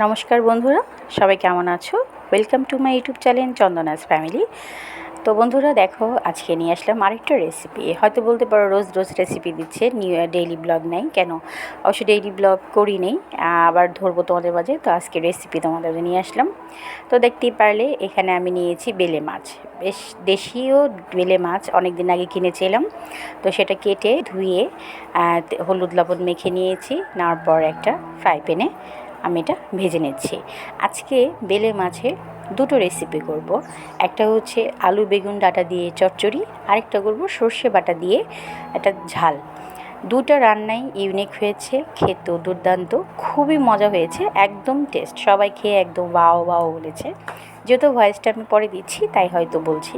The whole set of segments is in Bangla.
নমস্কার বন্ধুরা, সবাই কেমন আছো? Welcome to my YouTube channel Chandana's family তো বন্ধুরা, দেখো, আজকে নিয়ে আসলাম আরেকটা রেসিপি হয়তো বলতে পারো, রোজ রোজ রেসিপি দিচ্ছে নিউ ডেইলি ব্লগ নেই, কেন? অবশ্য ডেইলি ব্লগ করি নেই আবার ধরবো তোমাদের মাঝে, তো আজকে রেসিপি তোমাদের নিয়ে আসলাম। তো দেখতেই পারলে, এখানে আমি নিয়েছি বেলে মাছ। বেশ দেশীয় বেলে মাছ অনেক দিন আগে কিনেছিলাম। তো সেটা কেটে ধুয়ে হলুদ লবণ মেখে নিয়েছি, নেওয়ার পর একটা ফ্রাই প্যানে আমি এটা ভেজে নিচ্ছি। আজকে বেলে মাছে দুটো রেসিপি করব। একটা হচ্ছে আলু বেগুন ডাটা দিয়ে চচ্চড়ি, আরেকটা করব সর্ষে বাটা দিয়ে একটা ঝাল। দুটো রান্নাই ইউনিক হয়েছে খেতেও দুর্দান্ত, খুবই মজা হয়েছে, একদম টেস্ট সবাই খেয়ে একদম বাও বাও বলেছে। যেহেতু ভয়েসটা আমি পরে দিচ্ছি, তাই হয়তো বলছি।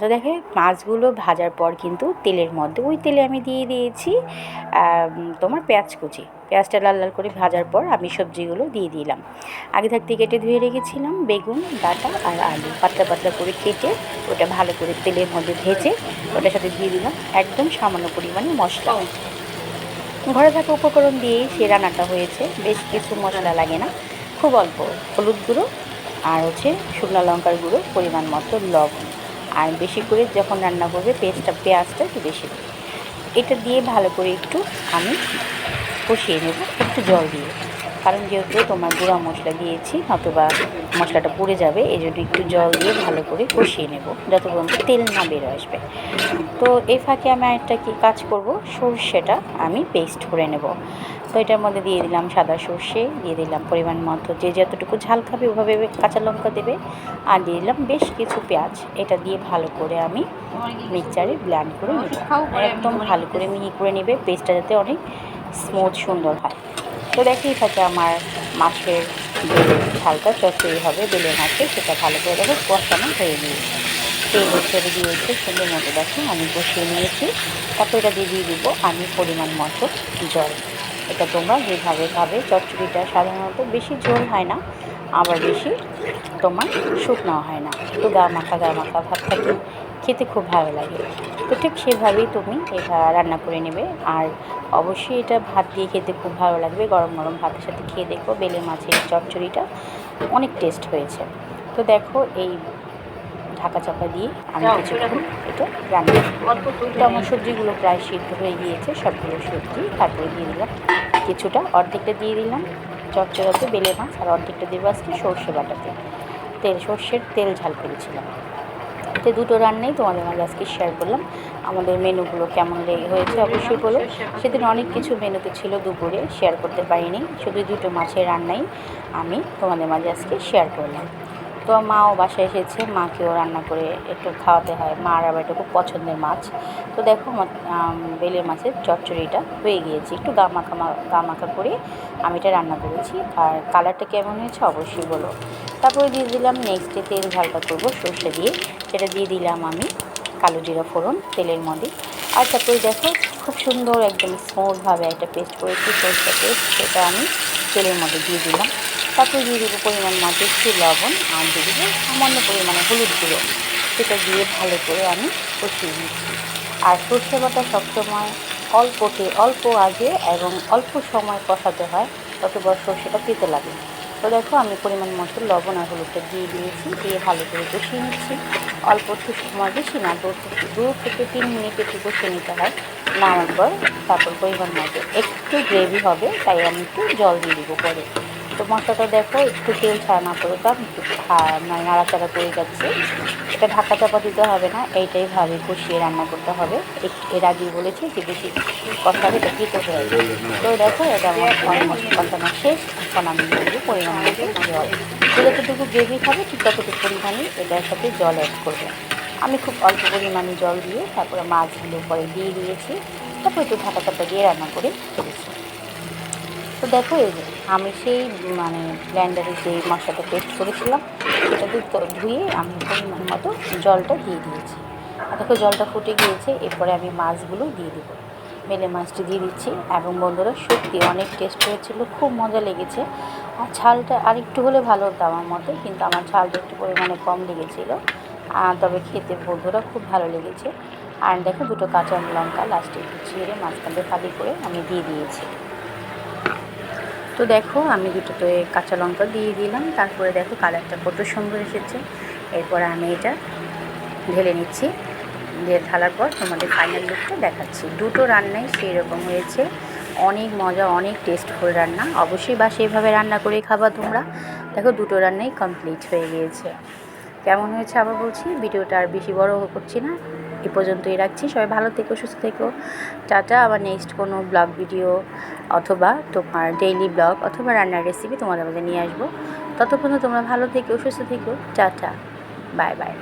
তো দেখে মাছগুলো ভাজার পর কিন্তু তেলের মধ্যে, ওই তেলে আমি দিয়ে দিয়েছি তোমার পেঁয়াজ কুচি। পেঁয়াজটা লাল লাল করে ভাজার পর আমি সবজিগুলো দিয়ে দিলাম। আগে থাকতে কেটে ধুয়ে রেখেছিলাম, বেগুন ডাটা আর আলু। পাতলা পাতলা করে কেটে ওটা ভালো করে তেলের মধ্যে ভেজে ওটার সাথে দিয়ে দিলাম একদম সামান্য পরিমাণে মশলা। ঘরে থাকা উপকরণ দিয়েই সে রান্নাটা হয়েছে। বেশ কিছু মশলা লাগে না, খুব অল্প। হলুদ গুঁড়ো আর হচ্ছে শুকনো লঙ্কার গুঁড়ো, পরিমাণ মতো লবণ। আর বেশি করে যখন রান্না করবে, পেস্টটা পেঁয়াজটা একটু বেশি এটা দিয়ে ভালো করে একটু আমি কষিয়ে নেব, একটু জল দিয়ে। কারণ যেহেতু তোমার গুঁড়া মশলা দিয়েছি, অথবা মশলাটা পুড়ে যাবে এই জন্য একটু জল দিয়ে ভালো করে কষিয়ে নেব, যত পর্যন্ত তেল না বেরো আসবে। তো এই ফাঁকে আমি একটা কি কাজ করব? সর্ষেটা আমি পেস্ট করে নেব। তো এটার মধ্যে দিয়ে দিলাম সাদা সর্ষে, দিয়ে দিলাম পরিমাণ মতো যে যতটুকু ঝাল খাবে ওভাবে কাঁচা লঙ্কা দেবে, আর দিয়ে দিলাম বেশ কিছু পেঁয়াজ। এটা দিয়ে ভালো করে আমি মিক্সচারে ব্ল্যান্ড করে নেব। একদম ভালো করে মিহি করে নেবে পেস্টটা যাতে অনেক স্মুথ সুন্দর হয়। তো দেখেই থাকে আমার মাছের যে ঝালটা চচড়ি হবে বেলে মাছের সেটা ভালো করে দেখো কষানো হয়ে গিয়েছে তেল ছেড়ে দিয়েছে সুন্দর মতো, দেখো আমি বসিয়ে নিয়েছি। তারপর এটা দিয়ে দিয়ে দিব আমি পরিমাণ মতো জল। এটা তোমরা যেভাবে খাবে, চচ্চড়িটা সাধারণত বেশি ঝোল হয় না, আবার বেশি তোমার শুকনো হয় না। একটু গা মাখা গা মাখা ভাত থাকে, খেতে খুব ভালো লাগে। তো ঠিক সেভাবেই তুমি এটা রান্না করে নেবে। আর অবশ্যই এটা ভাত দিয়ে খেতে খুব ভালো লাগবে। গরম গরম ভাতের সাথে খেয়ে দেখো বেলে মাছের চচ্চড়িটা অনেক টেস্ট হয়েছে। তো দেখো এই ঢাকা চাপা দিয়ে আমি কিছুক্ষণ এটা রান্না তো আমার সবজিগুলো প্রায় সিদ্ধ হয়ে গিয়েছে সবগুলো সবজি তারপরে দিয়ে দিলাম। কিছুটা অর্ধেকটা দিয়ে দিলাম চচ্চড়াতে বেলে মাছ আর অর্ধেকটা দেবো আজকে সর্ষে বাটাতে। তেল সর্ষের তেল ঝাল করেছিলাম। তো দুটো রান্নাই তোমাদের মাঝে আজকে শেয়ার করলাম। আমাদের মেনুগুলো কেমন হয়েছে অবশ্যই বলো। সেদিন অনেক কিছু মেনুতে ছিল, দুপুরে শেয়ার করতে পারিনি। শুধু দুটো মাছের রান্নাই আমি তোমাদের মাঝে আজকে শেয়ার করলাম। তো মাও বাসায় এসেছে, মাকেও রান্না করে একটু খাওয়াতে হয়। মার আবার এটা খুব পছন্দের মাছ। তো দেখো বেলে মাছের চচ্চড়িটা হয়ে গিয়েছে। একটু গা মাখা গা মাখা করে আমি এটা রান্না করেছি। আর কালারটা কেমন হয়েছে অবশ্যই বলো। তারপরে দিয়ে দিলাম নেক্সটে তেল ঝালটা করব সর্ষে দিয়ে। সেটা দিয়ে দিলাম আমি কালো জিরা ফোড়ন, তেলের মধ্যে। আর তারপরে দেখো, খুব সুন্দর একদম স্মুথভাবে একটা পেস্ট করেছি সরষে পেস্ট সেটা আমি তেলের মধ্যে দিয়ে দিলাম। তারপরে দিয়ে দেবো পরিমাণ মতো একটু লবণ আর দিয়ে দেবো সামান্য পরিমাণে হলুদ গুঁড়ো। সেটা দিয়ে ভালো করে আমি কষিয়ে নিচ্ছি। আর সর্ষে বাটা সবসময় অল্পতে, অল্প আগে এবং অল্প সময় কষাতে হয় ততবার সর্ষেটা পেতে লাগে। তো দেখো, আমি পরিমাণ মতো লবণ আর হলুদটা দিয়ে দিয়েছি, দিয়ে ভালো করে কষিয়ে নিচ্ছি। অল্প একটু সময় বেশি না, দু থেকে তিন মিনিট একটু কষিয়ে নিতে হয়। নামার পর তারপর পরিমাণ মতো। একটু গ্রেভি হবে, তাই আমি একটু জল দিয়ে দেবো পরে। তো মশলাটা দেখো, একটু তেল ছাড়া না পড়তাম একটু মানে নাড়াচাড়া করে যাচ্ছে। এটা ঢাকা চাপা দিতে হবে না, এইটাই ভাবে কষিয়ে রান্না করতে হবে। এর আগেই বলেছি যে বেশি কষালে এটা কেটে হয়ে তো দেখো, এটা আমার কষানো শেষ, এখন আমি বলব পরিমাণ মতো জল। যতটুকু গ্রেভি খাবে, ঠিক ততটুকু পরিমাণে এটার সাথে জল অ্যাড করবে। আমি খুব অল্প পরিমাণে জল দিয়ে তারপরে মাছগুলো পরে দিয়ে দিয়েছি। তারপর একটু ঢাকা চাপা দিয়ে রান্না করে ফেলেছি। তো দেখো, এই যে আমি সেই মানে ব্ল্যান্ডারে যে মশলাটা পেস্ট করেছিলাম, সেটা ধুয়ে আমি পরিমাণ মতো জলটা দিয়ে দিয়েছি। আর দেখো, জলটা ফুটে গিয়েছে, এরপরে আমি মাছগুলো দিয়ে দেবো। মেলে মাছটি দিয়ে দিচ্ছি, এবং বন্ধুরা, সত্যি অনেক টেস্ট হয়েছিল, খুব মজা লেগেছে। আর ঝালটা আর একটু হলে ভালো হতো আমার মতে, কিন্তু আমার ঝালটা একটু পরিমাণে কম লেগেছিলো। তবে খেতে বন্ধুরা খুব ভালো লেগেছে। আর দেখো, দুটো কাঁচা লঙ্কা লাস্টে একটু ছিঁড়ে মাঝখানটা ফালি করে আমি দিয়ে দিয়েছি। তো দেখো, আমি দুটোতে কাঁচা লঙ্কা দিয়ে দিলাম। তারপরে দেখো কালারটা কত সুন্দর এসেছে। এরপর আমি এটা ঢেলে নিচ্ছি। দিয়ে ঢালার পর তোমাদের ফাইনাল লুকটা দেখাচ্ছি। দুটো রান্নাই সেই রকম হয়েছে। অনেক মজা, অনেক টেস্টফুল রান্না। অবশ্যই বা সেইভাবে রান্না করে খাবা তোমরা। দেখো, দুটো রান্নাই কমপ্লিট হয়ে গিয়েছে। কেমন হয়েছে আবার বলছি? ভিডিওটা আর বেশি বড় করছি না। এ পর্যন্তই রাখছি। সবাই ভালো থেকো, সুস্থ থেকো। টাটা, আবার নেক্সট কোনো ব্লগ ভিডিও অথবা তোমার ডেইলি ব্লগ অথবা রান্নার রেসিপি তোমাদের মধ্যে নিয়ে আসব। ততক্ষণ তোমরা ভালো থেকো, সুস্থ থেকো। Tata bye bye